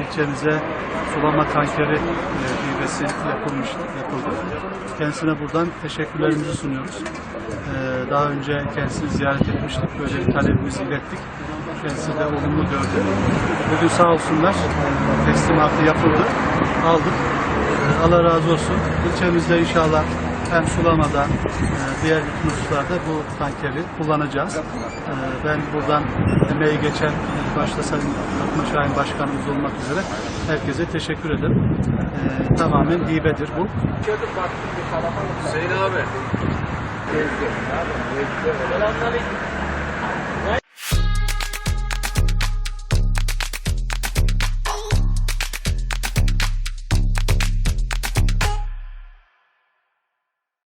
ilçemize sulama tankeri e, büyümesi yapılmış, yapıldı. Kendisine buradan teşekkürlerimizi sunuyoruz. E, daha önce kendisini ziyaret etmiştik, böyle bir talebimizi ilettik. Kendisi de olumlu gördü. Bugün sağ olsunlar teslimatı yapıldı, aldık. E, Allah razı olsun. İlçemizde inşallah hem sulamada e, diğer bütün hususlarda bu tankeri kullanacağız. E, Ben buradan emeği geçen e, başta Sayın Fatma Şahin Başkanımız olmak üzere herkese teşekkür ederim. Tamamen hibedir bu. Hüseyin abi. Selamünaleyküm.